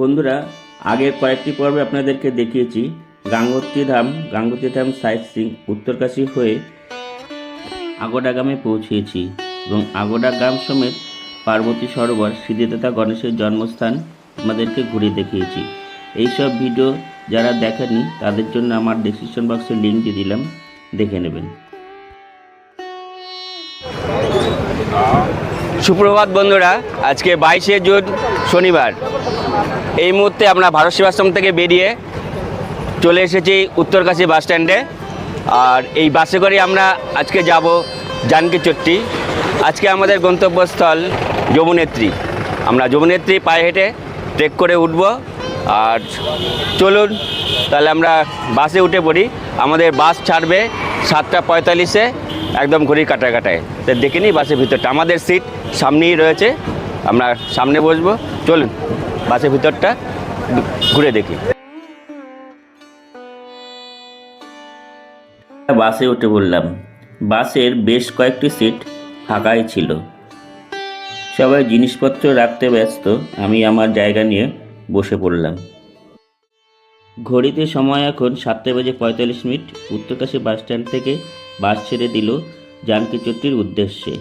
বন্ধুরা আগের কয়েকটি পর্বে আপনাদেরকে দেখিয়েছি। গাঙ্গোত্রী ধাম গাঙ্গোত্রী ধাম সাইট সিং উত্তরকাশী হয়ে আগোডা গ্রামে পৌঁছেছি এবং আগোডা গ্রাম সমেত পার্বতী সরোবর, সিদ্ধিদাতা গণেশের জন্মস্থান আপনাদেরকে ঘুরে দেখিয়েছি। এইসব ভিডিও যারা দেখেননি, তাদের জন্য আমার ডিসক্রিপশন বক্সে লিঙ্ক দিয়ে দিলাম, দেখে নেবেন। সুপ্রভাত বন্ধুরা, আজকে বাইশে জুন শনিবার। এই মুহূর্তে আমরা ভারত সেবাশ্রম থেকে বেরিয়ে চলে এসেছি উত্তরকাশী বাস স্ট্যান্ডে। আর এই বাসে করে আমরা আজকে যাব জানকী চট্টি। আজকে আমাদের গন্তব্যস্থল যমুনেত্রী। আমরা যমুনেত্রী পায়ে হেঁটে ট্রেক করে উঠব। আর চলুন, তাহলে আমরা বাসে উঠে পড়ি। আমাদের বাস ছাড়বে সাতটা পঁয়তাল্লিশে, একদম ঘড়ির কাটায় কাটায় তো দেখে নিই বাসের ভিতরটা। আমাদের সিট সামনেই রয়েছে। আমরা সামনে বসবো। চলুন। বাসের ভিতরটা ঘুরে দেখি। বাসে উঠে পড়লাম বাসের বেশ কয়েকটি সিট ফাঁকাই ছিল। সবাই জিনিসপত্র রাখতে ব্যস্ত, আমি আমার জায়গা নিয়ে বসে পড়লাম। ঘড়িতে সময় এখন সাতটা বেজে পঁয়তাল্লিশ মিনিট। উত্তরকাশী বাস স্ট্যান্ড থেকে বাস ছেড়ে দিল জানকী চট্টির উদ্দেশ্যে।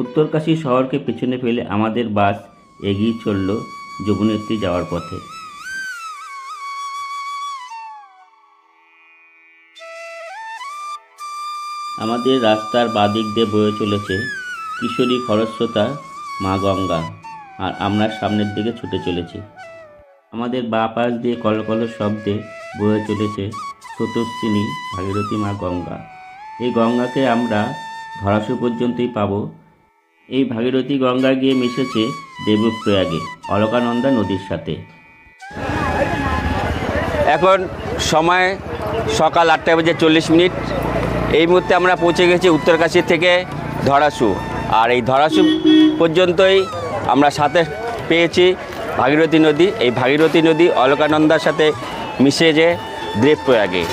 উত্তরকাশী শহরকে পেছনে ফেলে আমাদের বাস এগিয়ে চলল যমুনেত্রী যাওয়ার পথে। আমাদের রাস্তার বাদিক দিয়ে বয়ে চলেছে কিশোরী খরস্রোতা মা গঙ্গা, আর আমরা সামনের দিকে ছুটে চলেছি। আমাদের বা পাশ দিয়ে কলকল শব্দে বয়ে চলেছে স্রোতস্বিনী ভাগীরথী মা গঙ্গা। এই গঙ্গাকে আমরা ধরাশু পর্যন্তই পাবো এই ভাগীরথী গঙ্গা গিয়ে মিশেছে দেবপ্রয়াগে, অলকানন্দা নদীর সাথে। এখন সময় সকাল আটটা বাজে চল্লিশ মিনিট। এই মুহূর্তে আমরা পৌঁছে গেছি উত্তরকাশী থেকে ধরাসু। আর এই ধরাসু পর্যন্তই আমরা সাথে পেয়েছি ভাগীরথী নদী। এই ভাগীরথী নদী অলকানন্দার সাথে মিশে যে দেবপ্রয়াগে।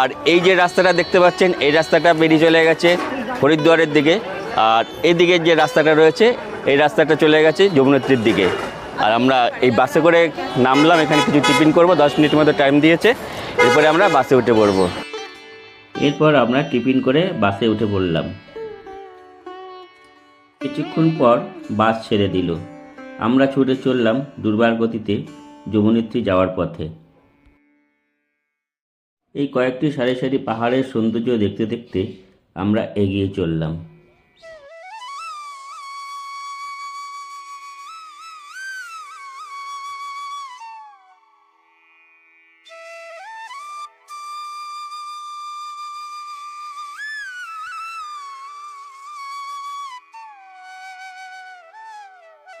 আর এই যে রাস্তাটা দেখতে পাচ্ছেন, এই রাস্তাটা বেরিয়ে চলে গেছে হরিদ্বারের দিকে। আর এদিকে যে রাস্তাটা রয়েছে, এই রাস্তাটা চলে গেছে যমুনেত্রীর দিকে। আর আমরা এই বাসে করে নামলাম, এখানে কিছু টিফিন করব, দশ মিনিটের মতো টাইম দিয়েছে। এরপরে আমরা বাসে উঠে পড়ব। এরপর আমরা টিফিন করে বাসে উঠে পড়লাম। কিছুক্ষণ পর বাস ছেড়ে দিল। আমরা ছুটে চললাম দুর্বার গতিতে যমুনেত্রী যাওয়ার পথে। এই কয়েকটি সারি সারি পাহাড়ের সৌন্দর্য দেখতে দেখতে আমরা এগিয়ে চললাম।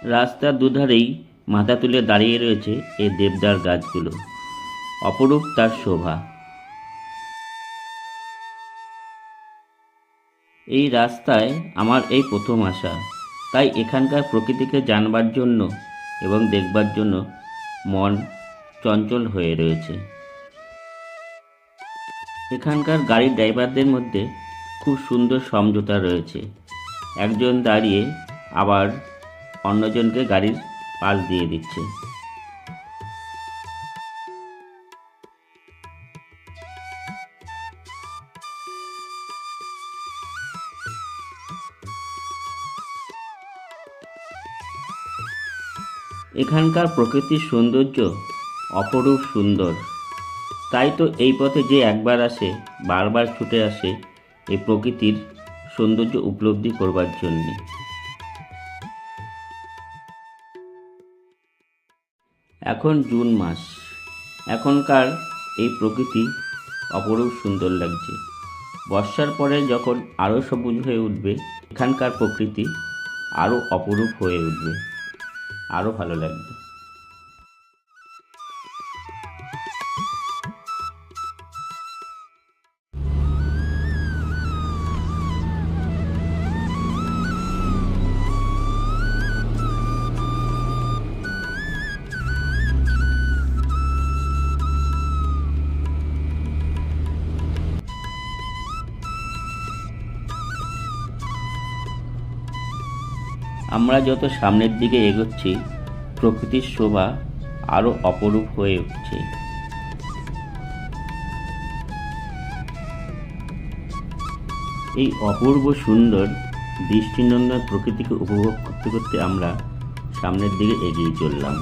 রাস্তার দুধারেই মাথা তুলে দাঁড়িয়ে রয়েছে এই দেবদার গাছগুলো। অপরূপ তার শোভা। এই রাস্তায় আমার এই প্রথম আসা তাই এখানকার প্রকৃতিকে জানবার জন্য এবং দেখবার জন্য মন চঞ্চল হয়ে রয়েছে। এখানকার গাড়ির ড্রাইভারদের মধ্যে খুব সুন্দর সমঝোতা রয়েছে। একজন দাঁড়িয়ে আবার অন্যজনকে গাড়ির পাশ দিয়ে দিচ্ছে। এখানকার প্রকৃতির সৌন্দর্য অপরূপ সুন্দর। তাই তো এই পথে যে একবার আসে, বারবার ছুটে আসে, এই প্রকৃতির সৌন্দর্য উপলব্ধি করবার জন্যে। এখন জুন মাস। এখনকার এই প্রকৃতি অপরূপ সুন্দর লাগছে। বর্ষার পরে যখন আরও সবুজ হয়ে উঠবে, এখানকার প্রকৃতি আরও অপরূপ হয়ে উঠবে। আরও ভালো লাগবে। আমরা যত সামনের দিকে এগোচ্ছি, প্রকৃতির শোভা আরও অপরূপ হয়ে উঠছে। এই অপূর্ব সুন্দর দৃষ্টিনন্দন প্রকৃতিকে উপভোগ করতে করতে আমরা সামনের দিকে এগিয়ে চললাম।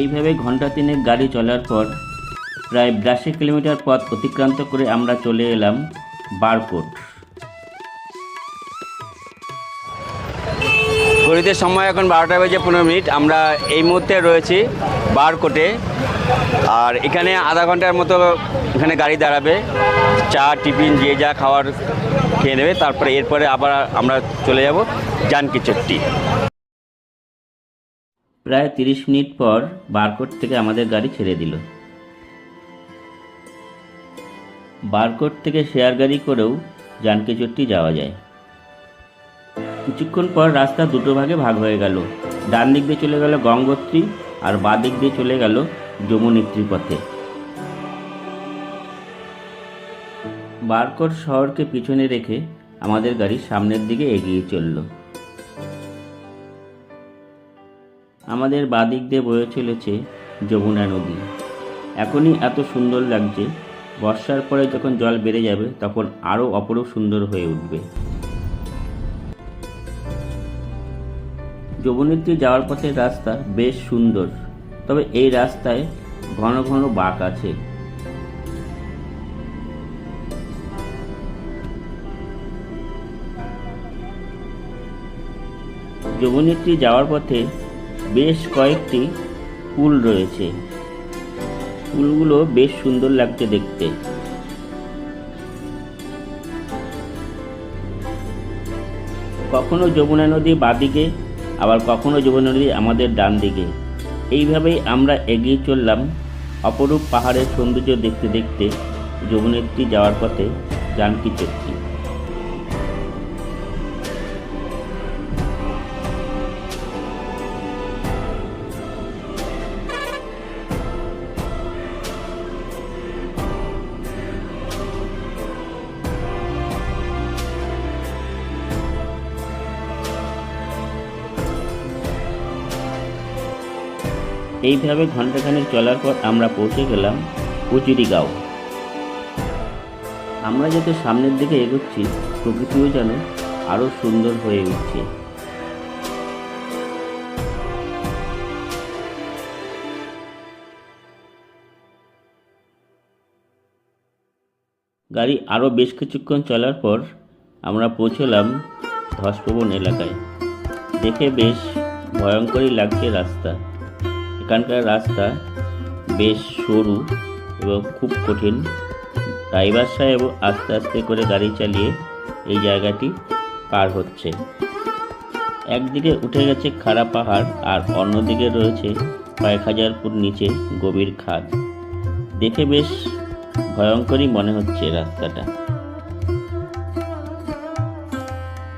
এইভাবে ঘণ্টা তিনেক গাড়ি চলার পর, প্রায় বিরাশি কিলোমিটার পথ অতিক্রান্ত করে আমরা চলে এলাম বারকোট ঘড়িতে সময় এখন বারোটা বেজে পনেরো মিনিট। আমরা এই মুহূর্তে রয়েছি বারকোটে আর এখানে আধা ঘণ্টার মতো এখানে গাড়ি দাঁড়াবে। চা, টিফিন, যে যা খাওয়ার খেয়ে নেবে। তারপরে এরপরে আবার আমরা চলে যাব জানকি চট্টি প্রায় তিরিশ মিনিট পর বারকোট থেকে আমাদের গাড়ি ছেড়ে দিল। বারকোট থেকে শেয়ার গাড়ি করেও জানকিচট্টি যাওয়া যায়। কিছুক্ষণ পর রাস্তা দুটো ভাগে ভাগ হয়ে গেল। ডান দিক দিয়ে চলে গেল গঙ্গোত্রী আর বাঁ দিক দিয়ে চলে গেল যমুনেত্রী পথে। বারকোট শহরকে পিছনে রেখে আমাদের গাড়ি সামনের দিকে এগিয়ে চলল। আমাদের বাদিক দিয়ে বয়ে চলেছে যমুনা নদী। এখনই এত সুন্দর লাগছে, বর্ষার পরে যখন জল বেড়ে যাবে তখন আরও অপরূপ সুন্দর হয়ে উঠবে। যমুনেত্রী যাওয়ার পথের রাস্তা বেশ সুন্দর, তবে এই রাস্তায় ঘন ঘন বাঁক আছে। যমুনেত্রী যাওয়ার পথে বেশ কয়েকটি পুল রয়েছে। পুলগুলো বেশ সুন্দর লাগছে দেখতে। কখনো যমুনা নদী বাদিকে, আবার কখনো যমুনা নদী আমাদের ডান দিকে এইভাবেই আমরা এগিয়ে চললাম অপরূপ পাহাড়ের সৌন্দর্য দেখতে দেখতে যমুনেত্রী যাওয়ার পথে জানকি চট্টি এইভাবে ঘন্টাখানেক চলার পর আমরা পৌঁছে গেলাম উচিরিগাঁও আমরা যত সামনের দিকে এগোচ্ছি, প্রকৃতিও যেন আরও সুন্দর হয়ে উঠছে। গাড়ি আরও বেশ কিছুক্ষণ চলার পর আমরা পৌঁছলাম ধসভবন এলাকায়। দেখে বেশ ভয়ঙ্করই লাগছে রাস্তা। এখানকার রাস্তা বেশ সরু এবং খুব কঠিন। ড্রাইভার সাহেব আস্তে আস্তে করে গাড়ি চালিয়ে এই জায়গাটি পার হচ্ছে। একদিকে উঠে গেছে খাড়া পাহাড় আর অন্যদিকে রয়েছে কয়েক হাজার ফুট নিচে গভীর খাদ। দেখে বেশ ভয়ঙ্করই মনে হচ্ছে রাস্তাটা।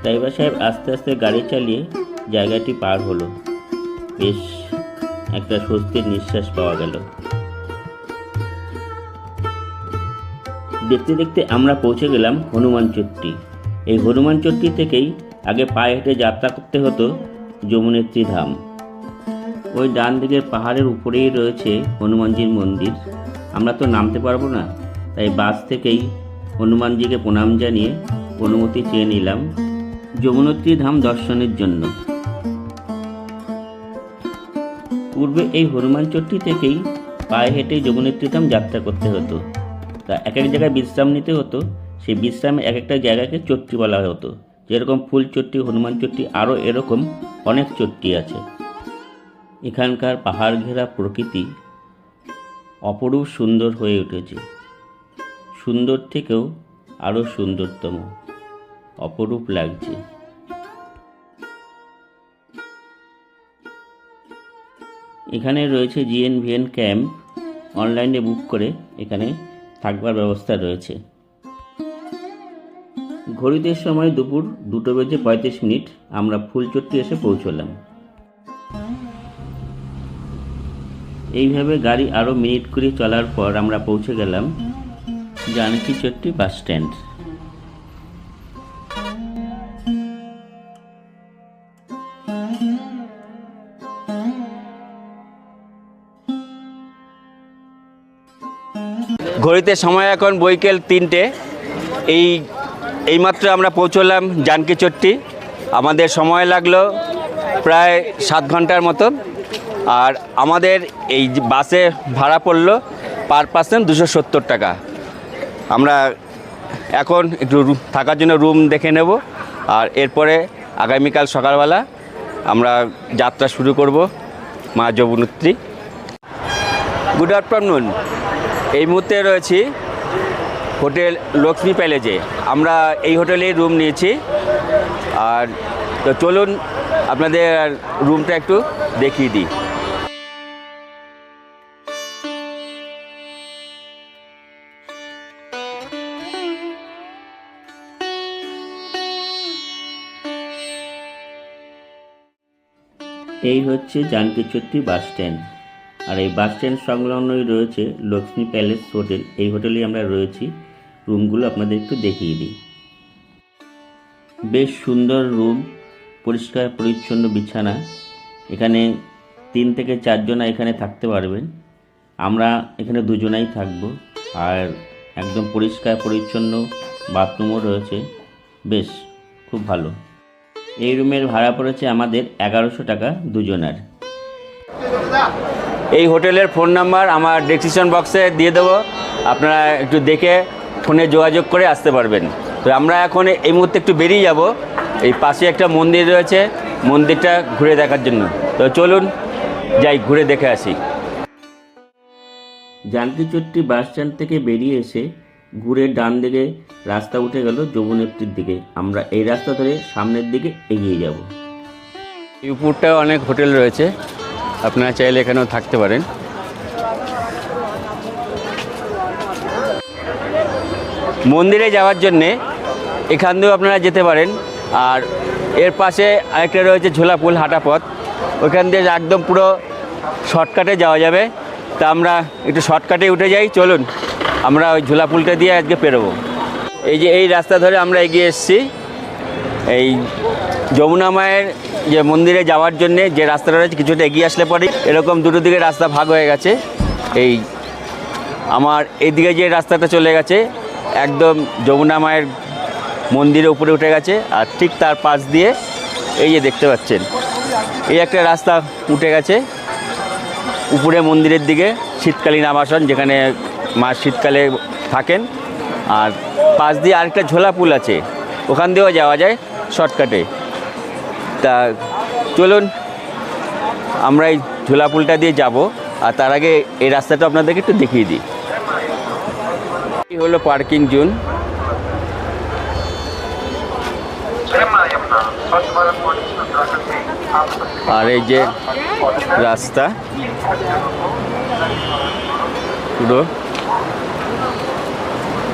ড্রাইভার সাহেব আস্তে আস্তে গাড়ি চালিয়ে জায়গাটি পার হলো। বেশ একটা স্বস্তির নিঃশ্বাস পাওয়া গেল। দেখতে দেখতে আমরা পৌঁছে গেলাম হনুমান চট্টি এই হনুমান চট্টি থেকেই আগে পায়ে হেঁটে যাত্রা করতে হতো যমুনেত্রী ধাম। ওই ডান দিকের পাহাড়ের উপরেই রয়েছে হনুমানজির মন্দির। আমরা তো নামতে পারব না, তাই বাস থেকেই হনুমানজিকে প্রণাম জানিয়ে অনুমতি চেয়ে নিলাম যমুনেত্রী ধাম দর্শনের জন্য। পূর্বে এই হনুমান চট্টি থেকেই পায়ে হেঁটে যমুনেত্রীধাম যাত্রা করতে হতো। তা এক এক জায়গায় বিশ্রাম নিতে হতো, সেই বিশ্রামে এক একটা জায়গাকে চট্টি বলা হতো। যেরকম ফুল চট্টি, হনুমান চট্টি, আরও এরকম অনেক চট্টি আছে। এখানকার পাহাড় ঘেরা প্রকৃতি অপরূপ সুন্দর হয়ে উঠেছে। সুন্দর থেকেও আরও সুন্দরতম, অপরূপ লাগছে। এখানে রয়েছে জিএনভিএন ক্যাম্প অনলাইনে বুক করে এখানে থাকবার ব্যবস্থা রয়েছে। ঘড়িতে সময় দুপুর দুটো বেজে পঁয়ত্রিশ মিনিট, আমরা ফুলচট্টি এসে পৌঁছলাম। এইভাবে গাড়ি আরও মিনিট করে চলার পর আমরা পৌঁছে গেলাম, জানকী চট্টি বাস স্ট্যান্ড। ঘড়িতে সময় এখন বৈকাল তিনটে। এই এইমাত্র আমরা পৌঁছলাম জানকী চট্টি। আমাদের সময় লাগল প্রায় সাত ঘণ্টার মতো আর আমাদের এই বাসে ভাড়া পড়ল পার পার্সেন্ট দুশো সত্তর টাকা। আমরা এখন একটু থাকার জন্য রুম দেখে নেব। আর এরপরে আগামীকাল সকালবেলা আমরা যাত্রা শুরু করব মা যমুনত্রী। Good afternoon. এই মুহূর্তে রয়েছি হোটেল লক্ষ্মী প্যালেজে। আমরা এই হোটেলে রুম নিয়েছি। আর তো চলুন আপনাদের রুমটা একটু দেখিয়ে দিই। এই হচ্ছে জানকী চট্টি বাস স্ট্যান্ড। আর এই বাস স্ট্যান্ড সংলগ্নই রয়েছে লক্ষ্মী প্যালেস হোটেল। এই হোটেলেই আমরা রয়েছি। রুমগুলো আপনাদের একটু দেখিয়ে দিই। বেশ সুন্দর রুম, পরিষ্কার, পরিচ্ছন্ন বিছানা। এখানে তিন থেকে চারজনা এখানে থাকতে পারবেন। আমরা এখানে দুজনাই থাকব। আর একদম পরিষ্কার, পরিচ্ছন্ন বাথরুমও রয়েছে। বেশ, খুব ভালো। এই রুমের ভাড়া পড়েছে আমাদের এগারোশো টাকা দুজনার। এই হোটেলের ফোন নাম্বার আমার ডেসক্রিপশন বক্সে দিয়ে দেবো। আপনারা একটু দেখে ফোনে যোগাযোগ করে আসতে পারবেন। তো আমরা এখন এই মুহূর্তে একটু বেরিয়ে যাব। এই পাশে একটা মন্দির রয়েছে, মন্দিরটা ঘুরে দেখার জন্য। তো চলুন, যাই, ঘুরে দেখে আসি। জানকী চট্টি বাস স্ট্যান্ড থেকে বেরিয়ে এসে ঘুরে ডান দিকে রাস্তা উঠে গেল যমুনেত্রীর দিকে। আমরা এই রাস্তা ধরে সামনের দিকে এগিয়ে যাব। এই উপরটাও অনেক হোটেল রয়েছে। আপনারা চাইলে এখানেও থাকতে পারেন। মন্দিরে যাওয়ার জন্যে এখান দিয়েও আপনারা যেতে পারেন। আর এর পাশে আরেকটা রয়েছে ঝোলাপুল হাঁটা পথ। ওইখান দিয়ে একদম পুরো শর্টকাটে যাওয়া যাবে। তা আমরা একটু শর্টকাটে উঠে যাই, চলুন। আমরা ওই ঝোলাপুলটা দিয়ে আজকে পেরোবো। এই যে এই রাস্তা ধরে আমরা এগিয়ে এসেছি, এই যমুনা মায়ের যে মন্দিরে যাওয়ার জন্য যে রাস্তাটা রয়েছে কিছুটা এগিয়ে আসলে পরে এরকম দুটো দিকে রাস্তা ভাগ হয়ে গেছে। এই আমার এদিকে যে রাস্তাটা চলে গেছে, একদম যমুনা মায়ের মন্দিরের উপরে উঠে গেছে আর ঠিক তার পাশ দিয়ে এই যে দেখতে পাচ্ছেন, এই একটা রাস্তা উঠে গেছে। উপরে মন্দিরের দিকে শীতকালীন আবাসন যেখানে মা শীতকালে থাকেন আর পাশ দিয়ে আরেকটা ঝোলা পুল আছে, ওখান দিয়েও যাওয়া যায় শর্টকাটে। তা চলুন, আমরা এই ঝোলা পুলটা দিয়ে যাব, আর তার আগে এই রাস্তাটা আপনাদেরকে একটু দেখিয়ে দিই। এই হলো পার্কিং জোন। আর এই যে রাস্তা, পুরো।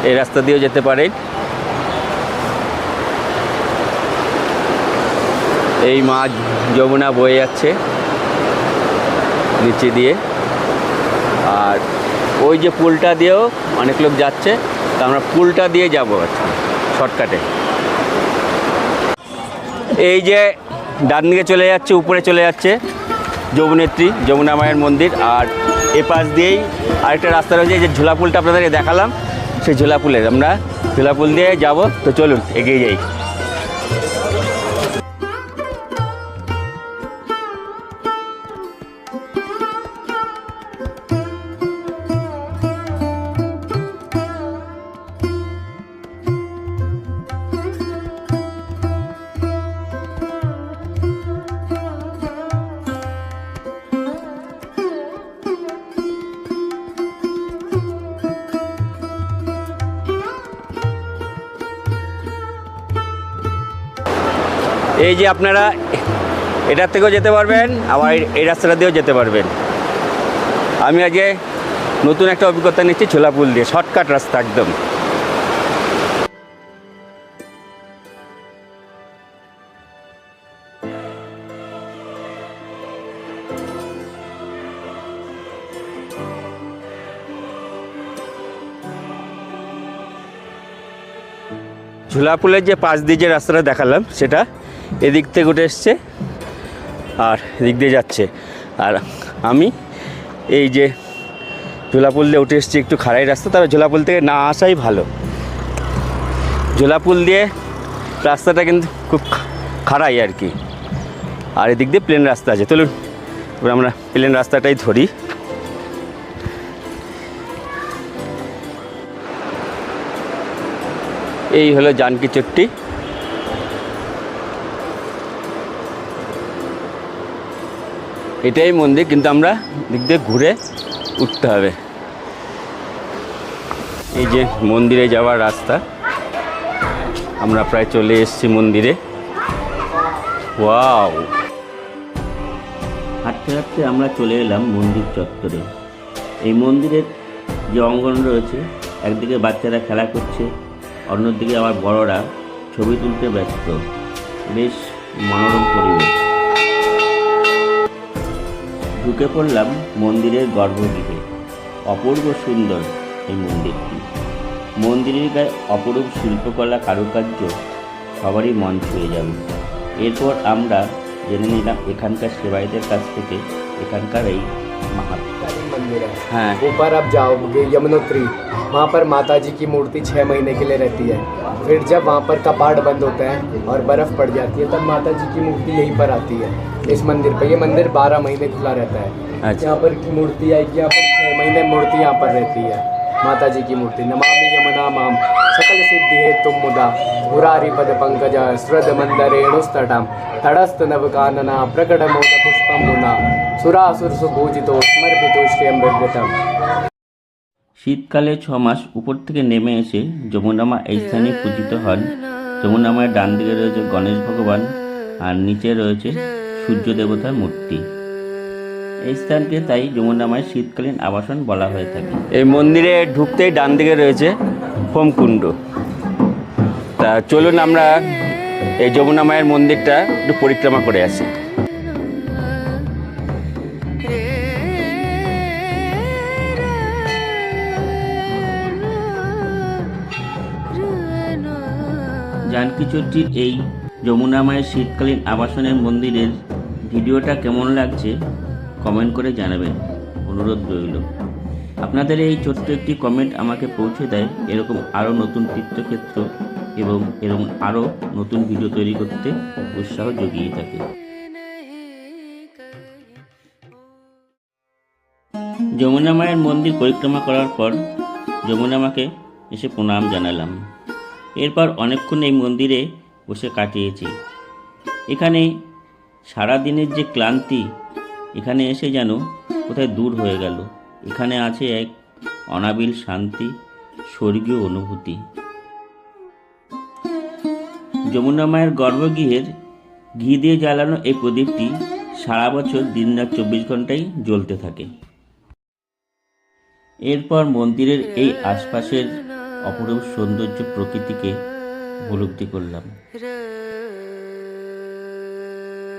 এই রাস্তা দিয়েও যেতে পারে এই মাছ যমুনা বয়ে যাচ্ছে নিচে দিয়ে। আর ওই যে পুলটা দিয়েও অনেক লোক যাচ্ছে, তা আমরা পুলটা দিয়ে যাব শর্টকাটে। এই যে ডান দিকে চলে যাচ্ছে, উপরে চলে যাচ্ছে যমুনেত্রী, যমুনা মায়ের মন্দির, আর এ পাশ দিয়েই আরেকটা রাস্তা রয়েছে যে ঝোলাপুলটা আপনাদেরকে দেখালাম, সেই ঝোলাপুলের আমরা ঝোলাপুল দিয়ে যাব, তো চলুন, এগিয়ে যাই। যে আপনারা এটার থেকেও যেতে পারবেন, আবার এই রাস্তাটা দিয়েও যেতে পারবেন। আমি আজকে নতুন একটা অভিজ্ঞতা নিচ্ছি ছোলাপুল দিয়ে, শর্টকাট রাস্তা একদম। ঝুলাপুলের যে পাশ দিয়ে যে রাস্তাটা দেখালাম, সেটা এদিক থেকে উঠে এসছে আর এদিক দিয়ে যাচ্ছে। আর আমি এই যে ঝোলাপুল দিয়ে উঠে এসেছি একটু খাড়াই রাস্তা, তবে ঝোলাপুল থেকে না আসাই ভালো। ঝোলাপুল দিয়ে রাস্তাটা কিন্তু খুব খাড়াই আর কি। আর এদিক দিয়ে প্লেন রাস্তা আছে। চলুন, এবার আমরা প্লেন রাস্তাটাই ধরি। এই হলো জানকি চট্টি। এটাই মন্দির, কিন্তু আমরা দিক দিয়ে ঘুরে উঠতে হবে। এই যে মন্দিরে যাওয়ার রাস্তা, আমরা প্রায় চলে এসেছি মন্দিরে। ওয়াও! হাঁটতে হাঁটতে আমরা চলে এলাম মন্দির চত্বরে। এই মন্দিরের যে অঙ্গন রয়েছে, একদিকে বাচ্চারা খেলা করছে, অন্যদিকে আবার বড়রা ছবি তুলতে ব্যস্ত। বেশ মনোরম পরিবেশ। ঢুকে পড়লাম মন্দিরের গর্ভগৃহে। অপূর্ব সুন্দর এই মন্দিরটি। মন্দিরের গায়ে অপরূপ শিল্পকলা কারুকার্য সবারই মন ছুঁয়ে যাবে। এরপর আমরা জেনে নিলাম এখানকার সেবাইদের কাছ থেকে এখানকার এই মাহাত্ম मंदिर है। হ্যাঁ ऊपर आप जाओगे यमुनोत्री वहाँ पर माता जी की मूर्ति छः महीने के लिए रहती है। फिर जब वहाँ पर कपाट बंद होता है और बर्फ़ पड़ जाती है तब माता जी की मूर्ति यहीं पर आती है इस मंदिर पर। ये मंदिर बारह महीने खुला रहता है। अच्छा। यहाँ पर मूर्ति आएगी यहाँ पर छः महीने मूर्ति यहाँ पर रहती है माता जी की मूर्ति नमामि यमुना माम सकल सिद्धि है तुम मुदा मुरारी पद पंकज स्रद मंदरेणुस्तटम तड़स्त नव कानना प्रकट मोद पुष्पम मुना सुरासुर सुपूजितो स्मर्पितो श्रियमृतम শীতকালে ছ মাস উপর থেকে নেমে এসে যমুনামা এই স্থানে পূজিত হন যমুনামায়ের ডান দিকে রয়েছে গণেশ ভগবান আর নিচে রয়েছে সূর্য দেবতার মূর্তি এই স্থানকে তাই যমুনামায়ের শীতকালীন আবাসন বলা হয়ে থাকে এই মন্দিরে ঢুকতেই ডান দিকে রয়েছে হোমকুণ্ড তা চলুন আমরা এই যমুনা মায়ের মন্দিরটা একটু পরিক্রমা করে আসি। জানকী চট্টির এই যমুনা মায়ের শীতকালীন আবাসনের মন্দিরের ভিডিওটা কেমন লাগছে কমেন্ট করে জানাবেন। অনুরোধ রইল। আপনাদের এই ছোট্ট একটি কমেন্ট আমাকে পৌঁছে দেয়, এরকম আরও নতুন তীর্থক্ষেত্র এবং এরকম আরও নতুন ভিডিও তৈরি করতে উৎসাহ জুগিয়ে থাকে। যমুনা মায়ের মন্দির পরিক্রমা করার পর যমুনা মাকে এসে প্রণাম জানালাম। এরপর অনেকক্ষণ এই মন্দিরে বসে কাটিয়েছি। এখানে সারা দিনের যে ক্লান্তি, এখানে এসে যেন কোথায় দূর হয়ে গেল। এখানে আছে এক অনাবিল শান্তি, স্বর্গীয় অনুভূতি। যমুনা মায়ের গর্ভগৃহের ঘি দিয়ে জ্বালানো এই প্রদীপটি সারা বছর দিন রাত চব্বিশ ঘন্টাই জ্বলতে থাকে। এরপর মন্দিরের এই আশপাশের অপরূপ সৌন্দর্য প্রকৃতিকে উপলব্ধি করলাম।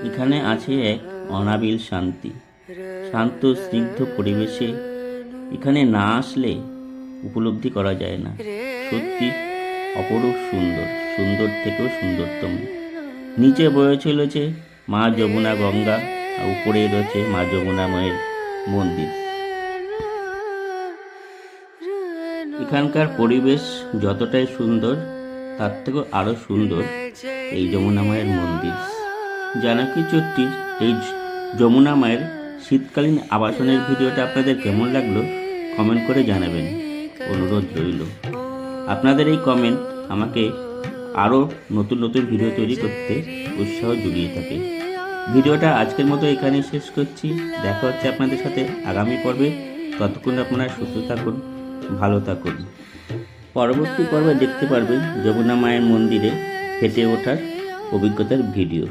এখানে আছে এক অনাবিল শান্তি। শান্ত, স্নিগ্ধ পরিবেশে এখানে না আসলে উপলব্ধি করা যায় না। সত্যি অপরূপ সুন্দর সুন্দর থেকেও সুন্দরতম। নিচে বয়ে চলেছে মা যমুনা গঙ্গা আর উপরে রয়েছে মা যমুনা মায়ের মন্দির। এখানকার পরিবেশ যতটাই সুন্দর তার থেকেও আরও সুন্দর এই যমুনা মায়ের মন্দির। জানাকি চট্টির এই যমুনা মায়ের শীতকালীন আবাসনের ভিডিওটা আপনাদের কেমন লাগল? কমেন্ট করে জানাবেন। অনুরোধ রইল। আপনাদের এই কমেন্ট আমাকে আরও নতুন নতুন ভিডিও তৈরি করতে উৎসাহ জুগিয়ে থাকে। ভিডিওটা আজকের মতো এখানেই শেষ করছি। দেখা হচ্ছে আপনাদের সাথে আগামী পর্বে। ততক্ষণ আপনারা সুস্থ থাকুন, ভালো থাকুন। পরবর্তী পর্বে দেখতে পারবেন যমুনা মায়ের মন্দিরে হেঁটে ওঠার অভিজ্ঞতার ভিডিও।